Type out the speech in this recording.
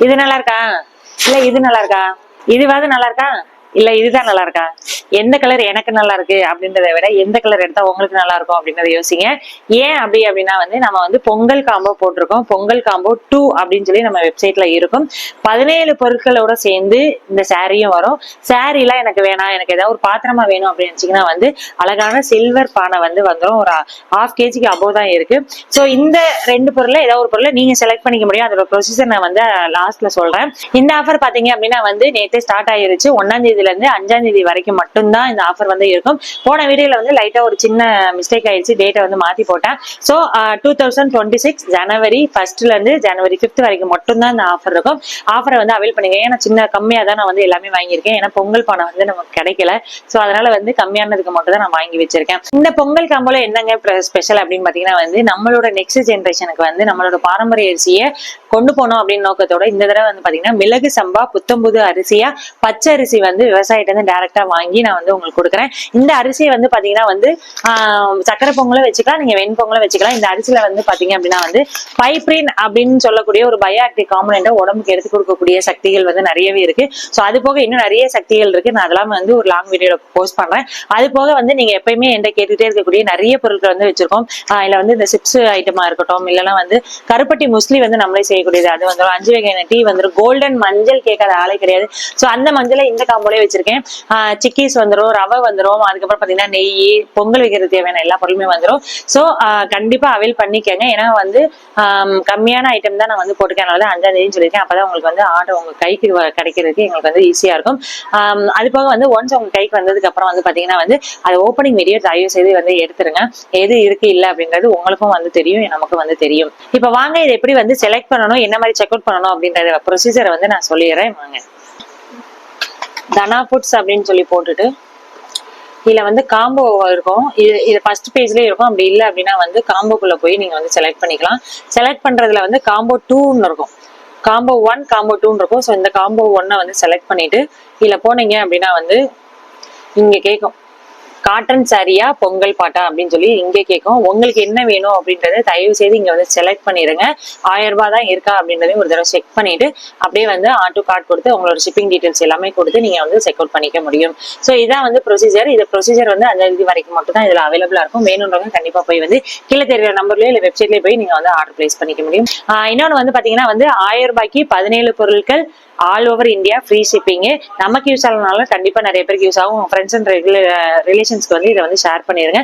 இது நல்லா இருக்கா இல்ல இது நல்லா இருக்கா இதுவாது நல்லா இருக்கா இல்ல இதுதான் நல்லா இருக்கா எந்த கலர் எனக்கு நல்லா இருக்கு அப்படின்றத விட எந்த கலர் எடுத்தா உங்களுக்கு நல்லா இருக்கும் அப்படின்றத யோசிங்க. ஏன் அப்படி அப்படின்னா வந்து நம்ம வந்து பொங்கல் காம்போ போட்டிருக்கோம். பொங்கல் காம்போ டூ அப்படின்னு சொல்லி நம்ம வெப்சைட்ல இருக்கும். பதினேழு பொருட்களோட சேர்ந்து இந்த சாரியும் வரும். சாரீலாம் எனக்கு வேணாம். எனக்கு ஏதாவது ஒரு பாத்திரமா வேணும் அப்படின்னு நினைச்சீங்கன்னா வந்து அழகான சில்வர் பானை வந்து வந்துடும் ஒரு ஹாஃப் கேஜிக்கு அபோவ் தான் இருக்கு. ஸோ இந்த ரெண்டு பொருள்ல ஏதாவது ஒரு பொருளை நீங்க செலக்ட் பண்ணிக்க முடியும். அதோட ப்ரொசீஜர் நான் வந்து லாஸ்ட்ல சொல்றேன். இந்த ஆஃபர் பாத்தீங்க அப்படின்னா வந்து நேற்று ஸ்டார்ட் ஆயிருச்சு. ஒன்னாம் தேதியில இருந்து அஞ்சாம் தேதி வரைக்கும் மட்டும்தான் இந்த ஆஃபர் வந்து இருக்கும். போன வீடியோல வந்து லைட்டா ஒரு சின்ன மிஸ்டேக் ஆயிடுச்சு. டேட்டை வந்து மாத்தி போட்டேன். So two thousand twenty six January ஃபர்ஸ்ட்ல இருந்து ஜனவரி ஃபிஃப்த் வரைக்கும் மட்டும்தான் இந்த ஆஃபர் இருக்கும். ஆஃபரை வந்து அவைல் பண்ணுங்க. ஏன்னா சின்ன கம்மியா தான் நான் வந்து எல்லாமே வாங்கியிருக்கேன். ஏன்னா பொங்கல் பணம் வந்து நமக்கு கிடைக்கல. ஸோ அதனால வந்து கம்மியானதுக்கு மட்டும் தான் நான் வாங்கி வச்சிருக்கேன். இந்த பொங்கல் காம்போல என்னங்க ஸ்பெஷல் அப்படின்னு பாத்தீங்கன்னா வந்து நம்மளோட நெக்ஸ்ட் ஜென்ரேஷனுக்கு வந்து நம்மளோட பாரம்பரிய அரிசியை கொண்டு போனோம் அப்படின்னு நோக்கத்தோட இந்த தடவை வந்து பாத்தீங்கன்னா மிளகு சம்பா புத்தம்புது அரிசியா பச்சை அரிசி வந்து விவசாயிட்டு வந்து டைரக்டா வாங்கி நான் வந்து உங்களுக்கு கொடுக்குறேன். இந்த அரிசியை வந்து பாத்தீங்கன்னா வந்து சக்கரை பொங்கலும் வச்சுக்கலாம் நீங்க வெண்பொங்கலும் வச்சுக்கலாம். இந்த அரிசியில வந்து பாத்தீங்க அப்படின்னா வந்து பைப்ரின் அப்படின்னு சொல்லக்கூடிய ஒரு பயோ ஆக்டிவ் காம்பனண்ட்டை உடம்புக்கு எடுத்து கொடுக்கக்கூடிய சக்திகள் வந்து நிறையவே இருக்கு. ஸோ அது போக இன்னும் நிறைய சக்திகள் இருக்கு. நான் அதெல்லாம் வந்து ஒரு லாங் வீடியோல போஸ்ட் பண்றேன். அது போக வந்து நீங்க எப்பயுமே என்கிட்ட கேட்டுட்டே இருக்கக்கூடிய நிறைய பொருட்கள் வந்து வச்சிருக்கோம். இல்ல இதுல வந்து இந்த சிப்ஸ் ஐட்டமா இருக்கட்டும் இல்லைன்னா வந்து கருப்பட்டி முஸ்லி வந்து நம்மளே செய்யக்கூடியது. அது வந்துடும் அஞ்சு வகையான டீ வந்துடும் கோல்டன் மஞ்சள் கேட்காத ஆளே கிடையாது. ஸோ அந்த மஞ்சளை இந்த காம்போலே வச்சிருக்கேன். சிக்கீஸ் வந்துடும் ரவை வந்துடும் அதுக்கப்புறம் பாத்தீங்கன்னா நெய் பொங்கல் வைக்கிறது தேவையான எல்லா பொருளுமே வந்துடும் ஸோ கண்டிப்பா அவைல் பண்ணிக்கங்க. ஏன்னா வந்து கம்மியான ஐட்டம் தான் நான் வந்து போட்டுக்கேன். அதனால அஞ்சாம் தேதி சொல்லியிருக்கேன். அப்பதான் உங்களுக்கு வந்து ஆர்டர் உங்க கைக்கு கிடைக்கிறதுக்கு எங்களுக்கு வந்து ஈஸியா இருக்கும். ஆஹ் அது போக வந்து ஒன்ஸ் உங்க கைக்கு வந்ததுக்கு அப்புறம் வந்து பாத்தீங்கன்னா வந்து அது ஓப்பனிங் வீடியோ தயவு செய்து வந்து எடுத்துருங்க. எது இருக்கு இல்ல அப்படிங்கிறது உங்களுக்கும் வந்து தெரியும் நமக்கு வந்து தெரியும். இப்ப வாங்க இதை எப்படி வந்து செலக்ட் பண்ணணும் என்ன மாதிரி செக் அவுட் பண்ணணும் அப்படின்ற ப்ரொசீஜரை வந்து நான் சொல்லிடுறேன். வாங்க. தனா ஃபுட்ஸ் அப்படின்னு சொல்லி போட்டுட்டு இதுல வந்து காம்போ இருக்கும். இது இது ஃபர்ஸ்ட் பேஜ்லயே இருக்கும். அப்படி இல்லை அப்படின்னா வந்து காம்போக்குள்ள போய் நீங்க வந்து செலக்ட் பண்ணிக்கலாம். செலக்ட் பண்றதுல வந்து காம்போ டூன்னு இருக்கும். காம்போ ஒன் காம்போ டூன்னு இருக்கும். ஸோ இந்த காம்போ ஒன்னை வந்து செலக்ட் பண்ணிட்டு இதுல போனீங்க அப்படின்னா வந்து இங்க கேட்கும் காட்டன் சாரியா பொங்கல் பாட்டா அப்படின்னு சொல்லி இங்கே கேட்கும். உங்களுக்கு என்ன வேணும் அப்படின்றத தயவு செய்து இங்க வந்து செலக்ட் பண்ணிடுங்க. ஆயிரம் ரூபாய் தான் இருக்கா அப்படின்றதையும் ஒரு தடவை செக் பண்ணிட்டு அப்படியே வந்து ஆட்டோ கார்டு கொடுத்து உங்களோட ஷிப்பிங் டீடைல்ஸ் எல்லாமே கொடுத்து நீங்க வந்து செக் அவுட் பண்ணிக்க முடியும். ஸோ இதான் வந்து ப்ரொசீஜர் இது ப்ரொசீஜர் வந்து அந்த இது வரைக்கும் மட்டும் தான் இதுல அவைலபிளா இருக்கும். வேணுன்றவங்க கண்டிப்பா போய் வந்து கீழே தெரியுற நம்பர்லேயே இல்ல வெப்சைட்லேயே போய் நீங்க வந்து ஆர்டர் பிளேஸ் பண்ணிக்க முடியும். இன்னொன்று இன்னொன்னு வந்து பாத்தீங்கன்னா வந்து ஆயிரம் ரூபாய்க்கு பதினேழு பொருட்கள் all over India free shipping நமக்கு யூஸ் ஆகலனாலும் கண்டிப்பா நிறைய பேருக்கு யூஸ் ஆகும். ஃப்ரெண்ட்ஸ் அண்ட் ரிலேஷன்ஸ்க்கு வந்து இதை வந்து ஷேர் பண்ணிருங்க.